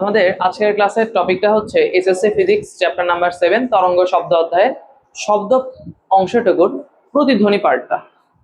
আমাদের আজকের ক্লাসের টপিকটা হচ্ছে SSC physics, chapter number seven, তরঙ্গ শব্দ অধ্যায়ের শব্দ অংশটুকুর প্রতিধ্বনি পার্টটা।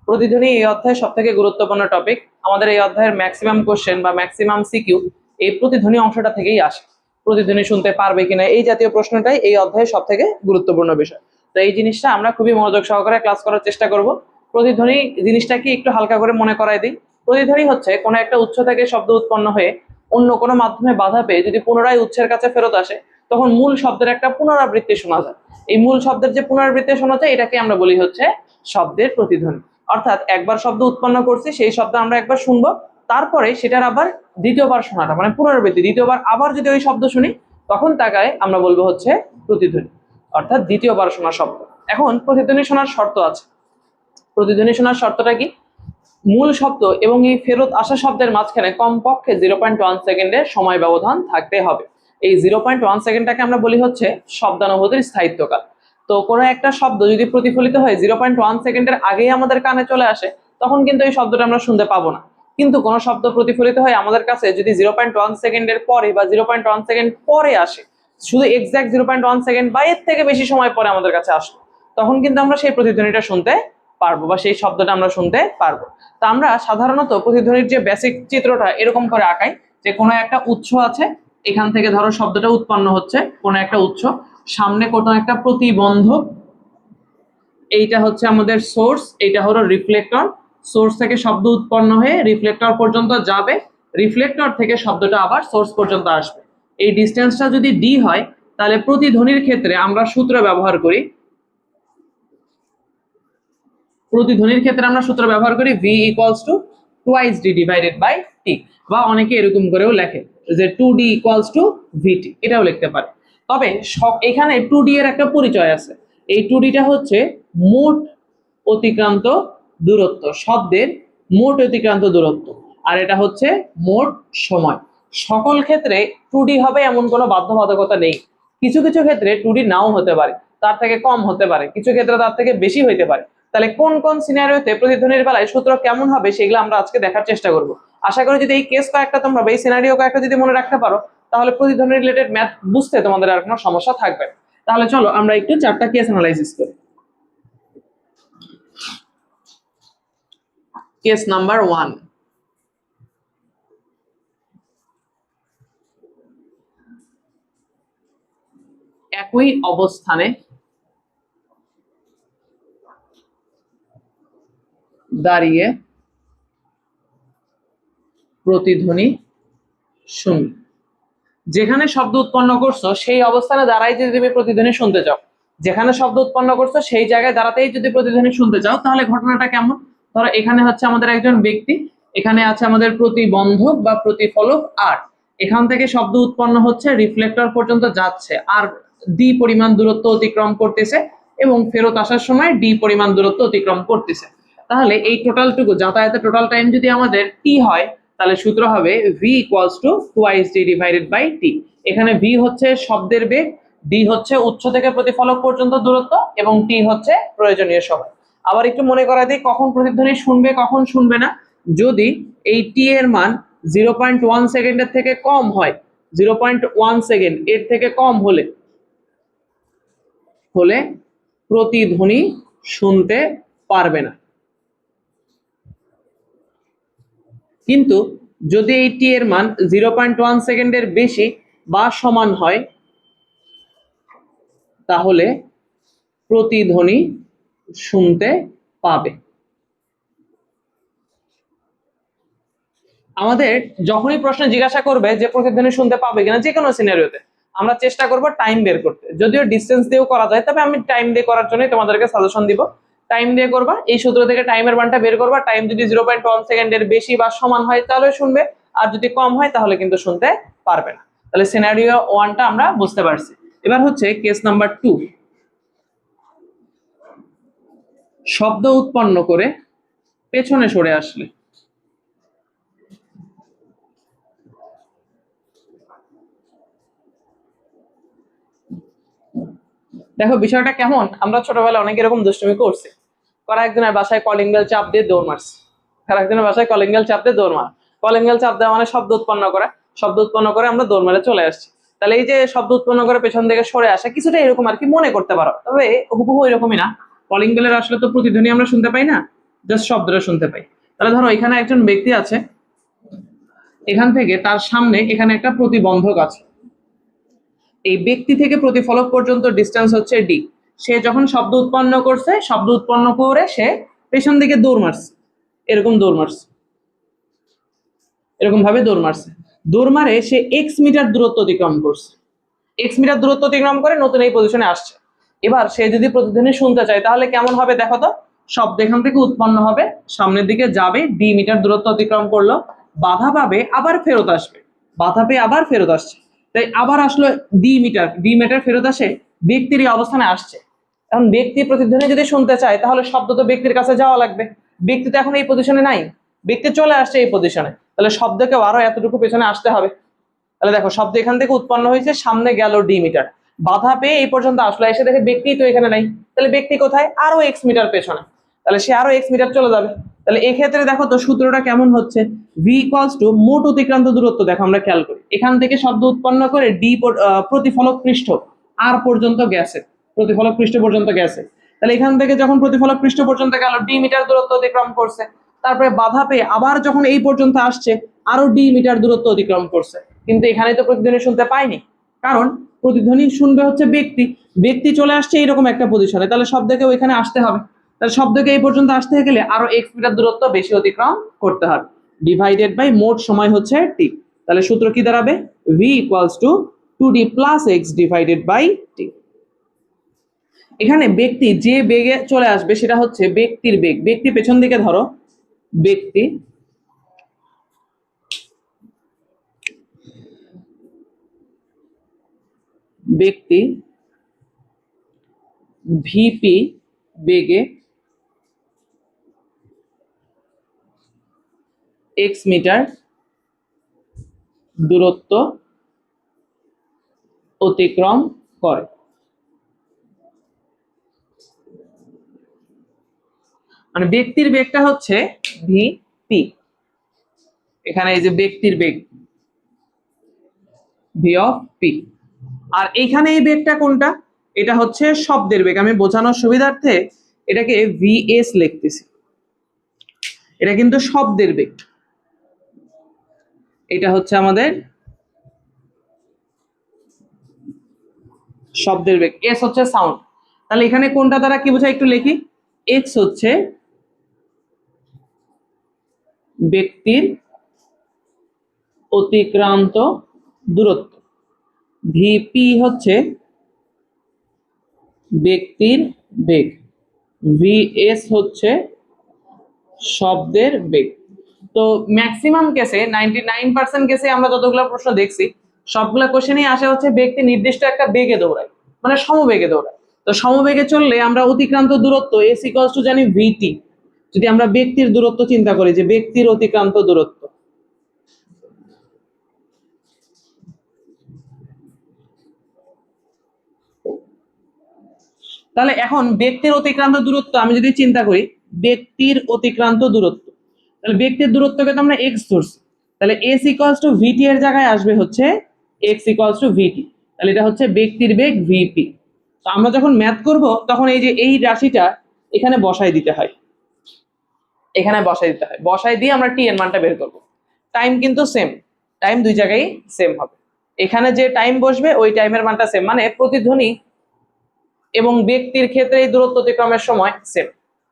প্রতিধ্বনি এই অধ্যায়ের সব থেকে গুরুত্বপূর্ণ টপিক। আমাদের এই অধ্যায়ের ম্যাক্সিমাম কোশ্চেন বা ম্যাক্সিমাম সিকিউ এই প্রতিধ্বনি অংশটা থেকেই আসে। প্রতিধ্বনি শুনতে পারবে কিনা এই জাতীয় প্রশ্নটাই এই অধ্যায়ের সব থেকে গুরুত্বপূর্ণ বিষয়। তো এই জিনিসটা আমরা খুবই মনোযোগ সহকারে ক্লাস করার চেষ্টা করব। প্রতিধ্বনি জিনিসটাকে একটু হালকা করে মনে করাই দিই। প্রতিধ্বনি হচ্ছে কোনো একটা উচ্চ থেকে শব্দ উৎপন্ন হয়ে অন্য কোনো মাধ্যমে বাধা পেয়ে যদি পুনরায় উচ্ছের কাছে ফেরত আসে, তখন মূল শব্দের একটা পুনরাবৃত্তি শোনা যায়। এই মূল শব্দের যে পুনরাবৃত্তি শোনা যায়, এটাকে আমরা বলি হচ্ছে শব্দের প্রতিধ্বনি। অর্থাৎ একবার শব্দ উৎপন্ন করছি, সেই শব্দ আমরা একবার শুনব, তারপরে সেটার আবার দ্বিতীয়বার শোনাটা মানে পুনরাবৃত্তি। দ্বিতীয়বার আবার যদি ওই শব্দ শুনি, তখন তাকায় আমরা বলব হচ্ছে প্রতিধ্বনি, অর্থাৎ দ্বিতীয়বার শোনা শব্দ। এখন প্রতিধ্বনি শোনার শর্ত আছে। প্রতিধ্বনি শোনার শর্তটা কি? মূল শব্দ এবং এই ফেরত আসা শব্দের মাঝখানে কমপক্ষে জিরো পয়েন্ট ওয়ান সেকেন্ডের সময় ব্যবধান থাকতে হবে। এই জিরো পয়েন্ট ওয়ান সেকেন্ডটাকে আমরা বলি হচ্ছে শব্দানুভূতির স্থায়িত্বকাল। তো কোনো একটা শব্দ যদি প্রতিফলিত হয় জিরো পয়েন্ট ওয়ান সেকেন্ডের আগেই আমাদের কানে চলে আসে, তখন কিন্তু এই শব্দটা আমরা শুনতে পাবো না। কিন্তু কোনো শব্দ প্রতিফলিত হয় আমাদের কাছে যদি জিরো পয়েন্ট ওয়ান সেকেন্ডের পরে বা জিরো পয়েন্ট ওয়ান সেকেন্ড পরে আসে, শুধু exact zero point one second বা এর থেকে বেশি সময় পরে আমাদের কাছে আসলো, তখন কিন্তু আমরা সেই প্রতিধ্বনিটা শুনতে পারব বা সেই শব্দটা আমরা শুনতে পারব। তা আমরা সাধারণত প্রতিধ্বনির যে বেসিক চিত্রটা এরকম করে আঁকাই যে কোনো একটা উৎস আছে, এখান থেকে ধরো শব্দটা উৎপন্ন হচ্ছে, কোনো একটা উৎস, সামনে কোনো একটা প্রতিবন্ধক, এইটা হচ্ছে আমাদের সোর্স এইটা হলো রিফ্লেক্টর সোর্স থেকে শব্দ উৎপন্ন হয়ে রিফ্লেক্টর পর্যন্ত যাবে রিফ্লেক্টর থেকে শব্দটা আবার সোর্স পর্যন্ত আসবে। এই ডিস্টেন্সটা যদি ডি হয়, তাহলে প্রতিধ্বনির ক্ষেত্রে আমরা সূত্র ব্যবহার করি প্রতিধ্বনির ক্ষেত্রে আমরা সূত্র ব্যবহার করি v equals to twice d divided by t বা অনেকে এরকম করেও লেখে যে two d equals to v t এটাও লিখতে পারে। তবে এখানে টু ডি এর একটা পরিচয় আছে। এই টু ডিটা হচ্ছে মোট অতিক্রান্ত দূরত্ব, শব্দের মোট অতিক্রান্ত দূরত্ব। আর এটা হচ্ছে মোট সময়। সকল ক্ষেত্রে টু ডি হবে এমন কোনো বাধ্যবাধকতা নেই। কিছু কিছু ক্ষেত্রে টু ডি নাও হতে পারে, তার থেকে কম হতে পারে। কিছু ক্ষেত্রে তার থেকে বেশি হইতে পারে। তাহলে কোন কোন সিনারিওতে প্রতিধ্বনির বেলায় সূত্র কেমন হবে সেগুলো আমরা আজকে দেখার চেষ্টা করব। আশা করি যদি এই কেস কয়েকটা তোমরা এই সিনারিও কয়েকটা যদি মনে রাখতে পারো, তাহলে প্রতিধ্বনি রিলেটেড ম্যাথ বুঝতে তোমাদের আর কোনো সমস্যা থাকবে না। তাহলে চলো আমরা একটু চারটা কেস অ্যানালাইসিস করি। কেস নাম্বার ওয়ান একই অবস্থানে দাঁড়িয়ে প্রতিধ্বনি শুনবে যেখানে শব্দ উৎপন্ন করছ, সেই অবস্থানে দাঁড়াই যদি তুমি প্রতিধ্বনি শুনতে চাও। যেখানে শব্দ উৎপন্ন করছ, সেই জায়গায় দাঁড়াতেই যদি প্রতিধ্বনি শুনতে চাও, তাহলে ঘটনাটা কেমন? ধরো, এখানে হচ্ছে আমাদের একজন ব্যক্তি, এখানে আছে আমাদের প্রতিবন্ধক বা প্রতিফলক আর। এখান থেকে শব্দ উৎপন্ন হচ্ছে রিফ্লেক্টর পর্যন্ত যাচ্ছে, আর ডি পরিমাণ দূরত্ব অতিক্রম করতেছে এবং ফেরত আসার সময় ডি পরিমাণ দূরত্ব অতিক্রম করতেছে। তাহলে এই টোটালটুকু যাতায়াতের টোটাল টাইম যদি আমাদের টি হয়, তাহলে সূত্র হবে V equals to twice D divided by T এখানে ভি হচ্ছে শব্দের বেগ ডি হচ্ছে উচ্চ থেকে প্রতিফলক পর্যন্ত দূরত্ব, এবং টি হচ্ছে প্রয়োজনীয় সময়। আবার একটু মনে করা দিই, কখন প্রতিধ্বনি শুনবে, কখন শুনবে না? যদি এই টি এর মান জিরো পয়েন্ট ওয়ান সেকেন্ডের থেকে কম হয় জিরো পয়েন্ট ওয়ান সেকেন্ড এর থেকে কম হলে হলে প্রতিধ্বনি শুনতে পারবে না। কিন্তু যদি এই টি এর মান জিরো পয়েন্ট ওয়ান সেকেন্ডের বেশি বা সমান হয়, তাহলে প্রতিধ্বনি শুনতে পাবে। আমাদের যখনই প্রশ্ন জিজ্ঞাসা করবে যে প্রতিধ্বনি শুনতে পাবে কিনা যে কোনো সিনারিওতে আমরা চেষ্টা করব টাইম বের করতে। যদিও ডিস্টেন্স দিয়েও করা যায়, তবে আমি টাইম দিয়ে করার জন্যই তোমাদেরকে সাজেশন দিব। টাইম দিয়ে করবা। এই সূত্র থেকে টাইমের মানটা বের করবা। টাইম যদি জিরো পয়েন্ট ওয়ান সেকেন্ডের বেশি বা সমান হয়, তাহলে শুনবে। আর যদি কম হয়, তাহলে কিন্তু শুনতে পারবে না। তাহলে সিনারিও ওয়ানটা আমরা বুঝতে পারছি। এবার হচ্ছে কেস নাম্বার টু শব্দ উৎপন্ন করে পেছনে সরে আসলে। দেখো, বিষয়টা কেমন? আমরা ছোটবেলায় অনেক এরকম দুষ্টুমি করছি। করা বাসায় কলিং বেল চাপ দিয়ে দৌড় মারছে। আর একজনের বাসায় কলিং বেল চাপ দিয়ে দৌড় মার। কলিং বেল চাপ দেওয়া মানে শব্দ উৎপন্ন করা। শব্দ উৎপন্ন করে আমরা দৌড় মেরে চলে আসছি। তাহলে এই যে শব্দ উৎপন্ন করে পেছন থেকে সরে আসা, কিছুটা এরকম আর কি মনে করতে পারো। তবে হুবহু এরকমই না। কলিং বেলের আসলে তো প্রতিধ্বনি আমরা শুনতে পাই না জাস্ট শব্দটা শুনতে পাই। তাহলে ধরো এখানে একজন ব্যক্তি আছে। এখান থেকে তার সামনে এখানে একটা প্রতিবন্ধক আছে। এই ব্যক্তি থেকে প্রতিফলক পর্যন্ত ডিস্টেন্স হচ্ছে ডি সে যখন শব্দ উৎপন্ন করছে, শব্দ উৎপন্ন করে সে পেছন দিকে দৌড় মারছে। এরকম দৌড় মারছে। এরকম ভাবে দৌড় মারছে। দৌড় মারে সে এক্স মিটার দূরত্ব অতিক্রম করছে। এক্স মিটার দূরত্ব অতিক্রম করে নতুন এই পজিশনে আসছে। এবার সে যদি প্রতিধ্বনি শুনতে চায়, তাহলে কেমন হবে দেখো তো? শব্দ এখান থেকে উৎপন্ন হবে, সামনের দিকে যাবে ডি মিটার দূরত্ব অতিক্রম করল, বাধা পাবে, আবার ফেরত আসবে। বাধা পেয়ে আবার ফেরত আসছে। তাই আবার আসলো ডি মিটার ডি মিটার ফেরত আসে, ব্যক্তির এই অবস্থানে আসছে। এখন ব্যক্তি প্রতিধ্বনি যদি শুনতে চায়, তাহলে শব্দ তো ব্যক্তির কাছে যাওয়া লাগবে। ব্যক্তি তো এখন এই পজিশনে নাই। ব্যক্তি চলে আসছে এই পজিশনে তাহলে শব্দকে আরও এতটুকু পেছনে আসতে হবে। তাহলে দেখো, শব্দ এখান থেকে উৎপন্ন হয়েছে, সামনে গেল ডি মিটার বাধা পেয়ে এই পর্যন্ত আসলো, এসে দেখে ব্যক্তি তো এখানে নাই। তাহলে ব্যক্তি কোথায়? আরও এক্স মিটার পেছনে। তাহলে সে আরও এক্স মিটার চলে যাবে। তাহলে এক্ষেত্রে দেখো তো সূত্রটা কেমন হচ্ছে? ভি ইকুয়ালস টু মোট অতিক্রান্ত দূরত্ব, দেখো আমরা খেয়াল করি। এখান থেকে শব্দ উৎপন্ন করে ডি প্রতিফলক পৃষ্ঠ আর পর্যন্ত গেছে। প্রতিফলক পৃষ্ঠ পর্যন্ত গেছে। তাহলে এখান থেকে যখন প্রতিফলক পৃষ্ঠ পর্যন্ত গেল ডি মিটার দূরত্ব অতিক্রম করছে। তারপরে বাধা পেয়ে আবার যখন এই পর্যন্ত আসছে, আরও ডি মিটার দূরত্ব অতিক্রম করছে। কিন্তু এখানে তো প্রতিধ্বনি শুনতে পাইনি। কারণ প্রতিধ্বনি শুনবে হচ্ছে ব্যক্তি। ব্যক্তি চলে আসছে এইরকম একটা পজিশনে তাহলে শব্দকে ওইখানে আসতে হবে। তাহলে শব্দকে এই পর্যন্ত আসতে গেলে আরও এক্স মিটার দূরত্ব বেশি অতিক্রম করতে হবে। ডিভাইডেড বাই মোট সময় হচ্ছে টি তাহলে সূত্র কি দাঁড়াবে? V equals to two D plus X divided by T এখানে ব্যক্তি যে বেগে চলে আসবে সেটা হচ্ছে ব্যক্তির বেগ। ব্যক্তি পেছন দিকে ধরো। ব্যক্তি ব্যক্তি ভিপি বেগে এক্স মিটার দূরত্ব অতিক্রম করে। মানে ব্যক্তির বেগটা হচ্ছে ভি পি এখানে এই যে ব্যক্তির বেগ ভি অফ পি আর এইখানে এই বেগটা কোনটা? এটা হচ্ছে শব্দের বেগ। আমি বোঝানোর সুবিধার্থে এটাকে ভিএস লিখতেছি। এটা কিন্তু শব্দের বেগ। এটা হচ্ছে আমাদের শব্দের বেগ। এস হচ্ছে সাউন্ড তাহলে এখানে কোনটা দ্বারা কি বোঝায় একটু লিখি? এক্স হচ্ছে ব্যক্তির অতিক্রান্ত দূরত্ব। ভিপি হচ্ছে ব্যক্তির বেগ। ভিএস হচ্ছে শব্দের বেগ। তো ম্যাক্সিমাম কেসে নাইনটি নাইন পার্সেন্ট কেসে আমরা যতগুলো প্রশ্ন দেখছি, সবগুলো কোশ্চেনই আসা হচ্ছে ব্যক্তি নির্দিষ্ট একটা বেগে দৌড়ায় মানে সমবেগে দৌড়ায়। তো সমবেগে চললে আমরা অতিক্রান্ত দূরত্ব এস ইকলস টু জানি ভিটি যদি আমরা ব্যক্তির দূরত্ব চিন্তা করি যে ব্যক্তির অতিক্রান্ত দূরত্ব। তাহলে এখন ব্যক্তির অতিক্রান্ত দূরত্ব, আমি যদি চিন্তা করি, ব্যক্তির অতিক্রান্ত দূরত্ব। তাহলে ব্যক্তির দূরত্বকে তো আমরা এক্স ধরছি। তাহলে এস ইকলস টু ভিটি এর জায়গায় আসবে হচ্ছে এক্স ইকলস টু ভিটি তাহলে এটা হচ্ছে ব্যক্তির বেগ ভিপি তো আমরা যখন ম্যাথ করব, তখন এই যে এই রাশিটা এখানে বসাই দিতে হয়। এখানে বসাই দিতে হয়। বসাই দিয়ে আমরা টি এর মানটা বের করব। টাইম কিন্তু সেম টাইম দুই জায়গায় সেম হবে। এখানে যে টাইম বসবে, ওই টাইমের মানটা সেম মানে প্রতিধ্বনি এবং ব্যক্তির ক্ষেত্রে এই দূরত্ব অতিক্রমের সময় সেম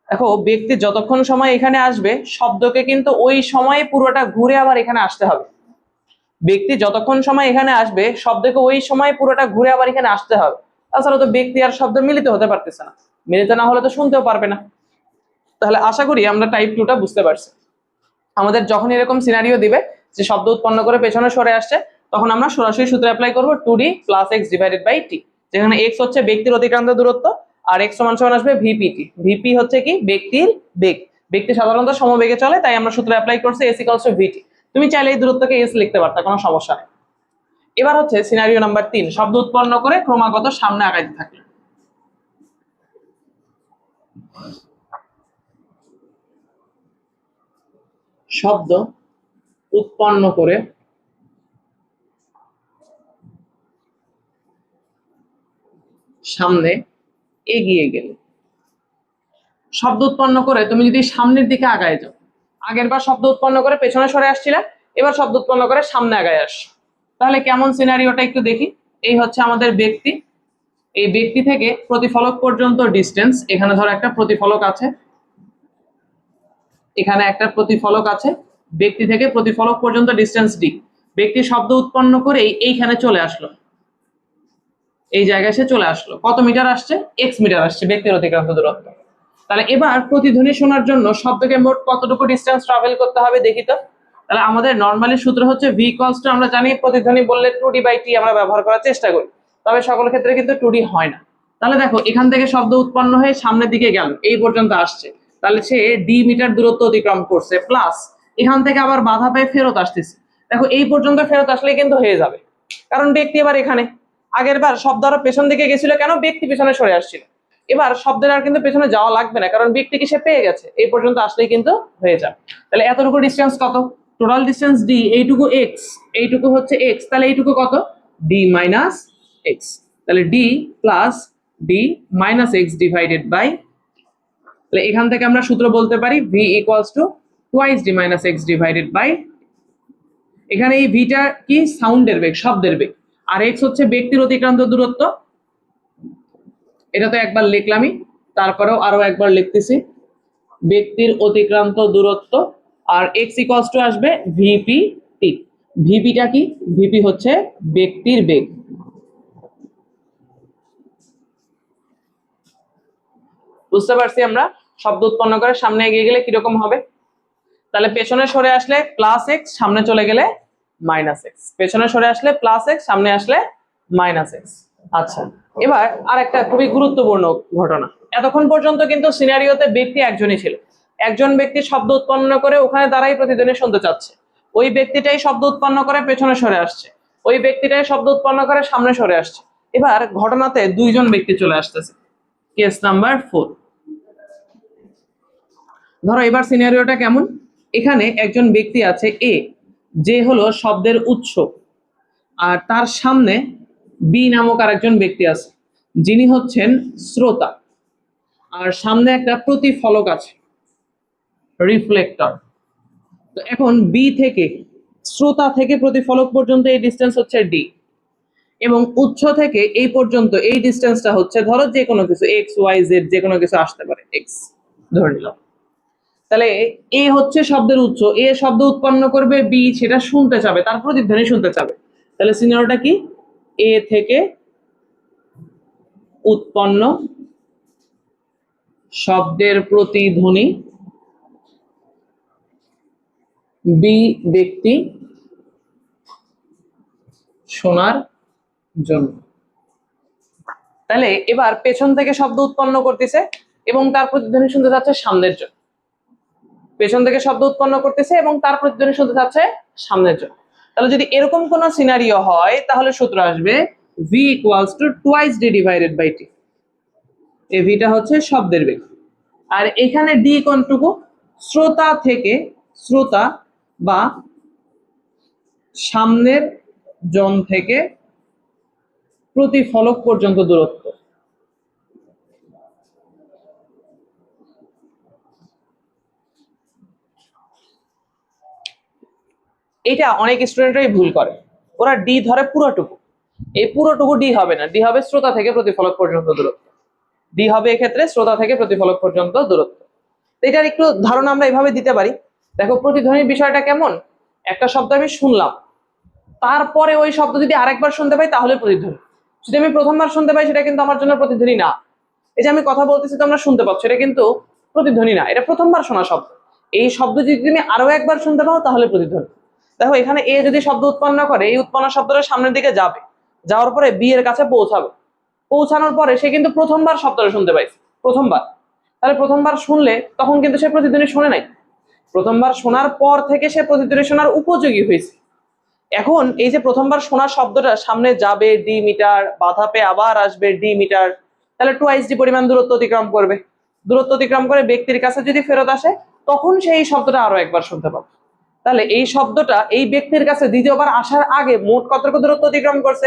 দেখো, ব্যক্তি যতক্ষণ সময় এখানে আসবে, শব্দকে কিন্তু ওই সময়ে পুরোটা ঘুরে আবার এখানে আসতে হবে। ব্যক্তি যতক্ষণ সময় এখানে আসবে, শব্দকে ওই সময় পুরোটা ঘুরে আবার এখানে আসতে হবে। তাছাড়া তো ব্যক্তি আর শব্দ মিলিত হতে পারতেছে না। মিলিত না হলে তো শুনতেও পারবে না। তাহলে আশা করি আমরা টাইপ টুটা বুঝতে পারছি। আমাদের যখন এরকম সিনারিও দিবে, যে শব্দ উৎপন্ন করে পেছনে সরে আসছে, তখন আমরা সরাসরি সূত্র অ্যাপ্লাই করব two D plus X divided by T যেখানে এক্স হচ্ছে ব্যক্তির অতিক্রান্ত দূরত্ব, আর এক্স সমান সমান আসবে ভিপিটি ভিপি হচ্ছে কি? ব্যক্তির বেগ। ব্যক্তি সাধারণত সমবেগে চলে, তাই আমরা সূত্র অ্যাপ্লাই করছি এস ইকলস ভিটি তুমি চাইলে এই দূরত্বকে এস লিখতে পারতা কোনো সমস্যা নেই। এবার হচ্ছে সিনারিও নাম্বার তিন, শব্দ উৎপন্ন করে ক্রমাগত সামনে আগাইতে থাকে শব্দ উৎপন্ন করে সামনে এগিয়ে গেলে। শব্দ উৎপন্ন করে তুমি যদি সামনের দিকে আগায় যাও, আগের বার শব্দ উৎপন্ন করে পেছনে সরে আসছিলে, এবার শব্দ উৎপন্ন করে সামনে আগায় আস। তাহলে কেমন সিনারিওটা একটু দেখি। এই হচ্ছে আমাদের ব্যক্তি। এই ব্যক্তি থেকে প্রতিফলক পর্যন্ত ডিস্টেন্স এখানে ধরো একটা প্রতিফলক আছে। এখানে একটা প্রতিফলক আছে। ব্যক্তি থেকে প্রতিফলক পর্যন্ত ডিস্টেন্স ডি ব্যক্তি শব্দ উৎপন্ন করেই এইখানে চলে আসলো। এই জায়গায় সে চলে আসলো। কত মিটার আসছে? এক্স মিটার আসছে, ব্যক্তির অতিক্রান্ত দূরত্ব। তাহলে এবার প্রতিধ্বনি শোনার জন্য শব্দকে মোট কতটুকু ডিস্টেন্স ট্রাভেল করতে হবে দেখি তো। তাহলে আমাদের নর্মালি সূত্র হচ্ছে ভি কলস টু আমরা জানি প্রতিধ্বনি বললে টু ডি বাই টি আমরা ব্যবহার করার চেষ্টা করি। তবে সকল ক্ষেত্রে কিন্তু টু ডি হয় না। তাহলে দেখো, এখান থেকে শব্দ উৎপন্ন হয়ে সামনের দিকে গেল, এই পর্যন্ত আসছে। তাহলে সে ডি মিটার দূরত্ব অতিক্রম করছে প্লাস এখান থেকে আবার বাধা পেয়ে ফেরত আসতেছে। দেখো, এই পর্যন্ত ফেরত আসলে কিন্তু হয়ে যাবে। কারণ ব্যক্তি এবার এখানে। আগের বার শব্দ আরও পেছন দিকে গেছিল কেন? ব্যক্তি পেছনে সরে আসছিল। এবার শব্দের আর কিন্তু পেছনে যাওয়া লাগবে না, কারণ ব্যক্তিকে সে পেয়ে গেছে। এই পর্যন্ত আসলেই কিন্তু হয়ে যাবে। তাহলে এতটুকু ডিস্টেন্স কত? টোটাল ডিস্টেন্স ডি এইটুকু এক্স এইটুকু হচ্ছে এক্স তাহলে এইটুকু কত? ডি মাইনাস এক্স তাহলে D plus D minus X divided by তাহলে এখান থেকে আমরা সূত্র বলতে পারি V equals to twice D minus X divided by এখানে এই ভিটা কি? সাউন্ডের বেগ, শব্দের বেগ। আর এক্স হচ্ছে ব্যক্তির অতিক্রান্ত দূরত্ব। এটা তো একবার লিখলামই, তারপরেও আরও একবার লিখতেছি। ব্যক্তির অতিক্রান্ত দূরত্ব আর এক্স ইকুয়ালস টু আসবে ভিপি টি ভিপিটা কি ভিপি হচ্ছে ব্যক্তির বেগ। বুঝতে পারছি আমরা? শব্দ উৎপন্ন করে সামনে এগিয়ে গেলে কীরকম হবে? তাহলে পেছনে সরে আসলে প্লাস এক্স সামনে চলে গেলে মাইনাস এক্স পেছনে সরে আসলে প্লাস এক্স সামনে আসলে মাইনাস এক্স আচ্ছা এবার আর একটা খুবই গুরুত্বপূর্ণ ঘটনা। এতক্ষণ পর্যন্ত কিন্তু সিনারিওতে ব্যক্তি একজনই ছিল। একজন ব্যক্তি শব্দ উৎপন্ন করে ওখানে দাঁড়াই প্রতিদিনে শুনতে চাচ্ছে। ওই ব্যক্তিটাই শব্দ উৎপন্ন করে, পেছনে সরে আসছে। ওই ব্যক্তিটাই শব্দ উৎপন্ন করে, সামনে সরে আসছে। এবার ঘটনাতে দুইজন ব্যক্তি চলে আসতেছে। কেস নাম্বার ফোর ধরো এবার সিনারিওটা কেমন? এখানে একজন ব্যক্তি আছে এ যে হলো শব্দের উৎস। আর তার সামনে বি নামক আরেকজন ব্যক্তি আছে, যিনি হচ্ছেন শ্রোতা। আর সামনে একটা প্রতিফলক আছে। রিফ্লেক্টর তো এখন বি থেকে, শ্রোতা থেকে প্রতিফলক পর্যন্ত এই ডিস্টেন্স হচ্ছে ডি এবং উৎস থেকে এই পর্যন্ত এই ডিস্টেন্সটা হচ্ছে, ধরো যে কোনো কিছু এক্স ওয়াই জেড যে কোনো কিছু আসতে পারে এক্স ধরে নিলাম। তাহলে এ হচ্ছে শব্দের উৎস এ শব্দ উৎপন্ন করবে বি সেটা শুনতে চাবে, তার প্রতিধ্বনি শুনতে চাবে। তাহলে সিনিয়রটা কি? এ থেকে উৎপন্ন শব্দের প্রতিধ্বনি বি ব্যক্তি শোনার জন্য। তাহলে এবার পেছন থেকে শব্দ উৎপন্ন করতেছে এবং তার প্রতিধ্বনি শুনতে যাচ্ছে সামনের জন্য। পেছন থেকে শব্দ উৎপন্ন করতেছে এবং তার প্রতিধ্বনি শুনতে যাচ্ছে সামনের জন্য। তাহলে যদি এরকম কোন সিনারিও হয়, তাহলে সূত্র আসবে V equals to twice D divided by T এই ভিটা হচ্ছে শব্দের বেগ। আর এখানে ডি কোনটুকু? শ্রোতা থেকে শ্রোতা বা সামনের জন থেকে প্রতিফলক পর্যন্ত দূরত্ব। এটা অনেক স্টুডেন্টরাই ভুল করে। ওরা ডি ধরে পুরোটুকু। এই পুরোটুকু ডি হবে না। ডি হবে শ্রোতা থেকে প্রতিফলক পর্যন্ত দূরত্ব। ডি হবে এক্ষেত্রে শ্রোতা থেকে প্রতিফলক পর্যন্ত দূরত্ব। এটার একটু ধারণা আমরা এভাবে দিতে পারি। দেখো প্রতিধ্বনির বিষয়টা কেমন? একটা শব্দ আমি শুনলাম। তারপরে ওই শব্দ যদি আরেকবার শুনতে পাই, তাহলে প্রতিধ্বনি। যদি আমি প্রথমবার শুনতে পাই, সেটা কিন্তু আমার জন্য প্রতিধ্বনি না। এই যে আমি কথা বলতেছি, তোমরা শুনতে পাচ্ছ, এটা কিন্তু প্রতিধ্বনি না, এটা প্রথমবার শোনা শব্দ। এই শব্দ যদি তুমি আরও একবার শুনতে পাও, তাহলে প্রতিধ্বনি। দেখো, এখানে এ যদি শব্দ উৎপন্ন করে, এই উৎপন্ন শব্দটা সামনের দিকে যাবে। যাওয়ার পরে বি এর কাছে পৌঁছাবে। পৌঁছানোর পরে সে কিন্তু প্রথমবার শব্দটা শুনতে পাইছে, প্রথমবার। তাহলে প্রথমবার শুনলে তখন কিন্তু সে প্রতিধ্বনি শুনে নাই। প্রথমবার শোনার পর থেকে সে প্রতিধ্বনি শোনার উপযোগী হয়েছে। এখন এই যে প্রথমবার শোনার শব্দটা সামনে যাবে ডি মিটার বাধা পেয়ে আবার আসবে ডি মিটার তাহলে টুয়াইস ডি পরিমাণ দূরত্ব অতিক্রম করবে। দূরত্ব অতিক্রম করে ব্যক্তির কাছে যদি ফেরত আসে, তখন সে এই শব্দটা আরও একবার শুনতে পাবে। তাহলে এই শব্দটা এই ব্যক্তির কাছে দ্বিতীয়বার আসার আগে মোট কতটুকু দূরত্ব অতিক্রম করছে?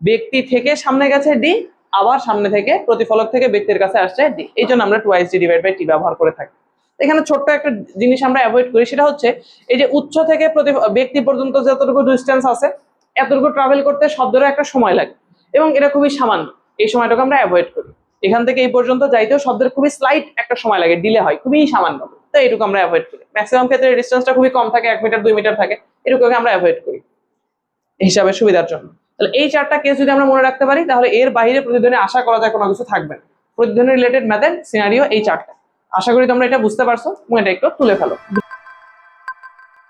ব্যক্তি থেকে সামনে গেছে ডি, আবার সামনে থেকে প্রতিফলক থেকে ব্যক্তির কাছে আসছে ডি। এই জন্য আমরা two D divide by T ব্যবহার করে থাকি। এখানে ছোট্ট একটা জিনিস আমরা অ্যাভয়েড করি, সেটা হচ্ছে এই যে উচ্চ থেকে প্রতি ব্যক্তি পর্যন্ত যতটুকু ডিস্টেন্স আছে, এতটুকু ট্রাভেল করতে শব্দের একটা সময় লাগে এবং এটা খুবই সামান্য। এই সময়টাকে আমরা অ্যাভয়েড করি। এখান থেকে এই পর্যন্ত যাইতেও শব্দের খুবই স্লাইট একটা সময় লাগে ডিলে হয়, খুবই সামান্য। তো এইটুকু আমরা অ্যাভয়েড করি। ম্যাক্সিমাম ক্ষেত্রে ডিস্টেন্সটা খুবই কম থাকে, এক মিটার দুই মিটার থাকে এটুকু আমরা অ্যাভয়েড করি হিসাবে সুবিধার জন্য। তাহলে এই চারটা কেস যদি আমরা মনে রাখতে পারি, তাহলে এর বাইরে প্রতিধ্বনি আশা করা যায় কোনো কিছু থাকবে না। প্রতিধ্বনি রিলেটেড ম্যাথের সিনারিও এই চারটা। আশা করি তোমরা এটা বুঝতে পারছ তুমি এটা একটু তুলে ফেলো।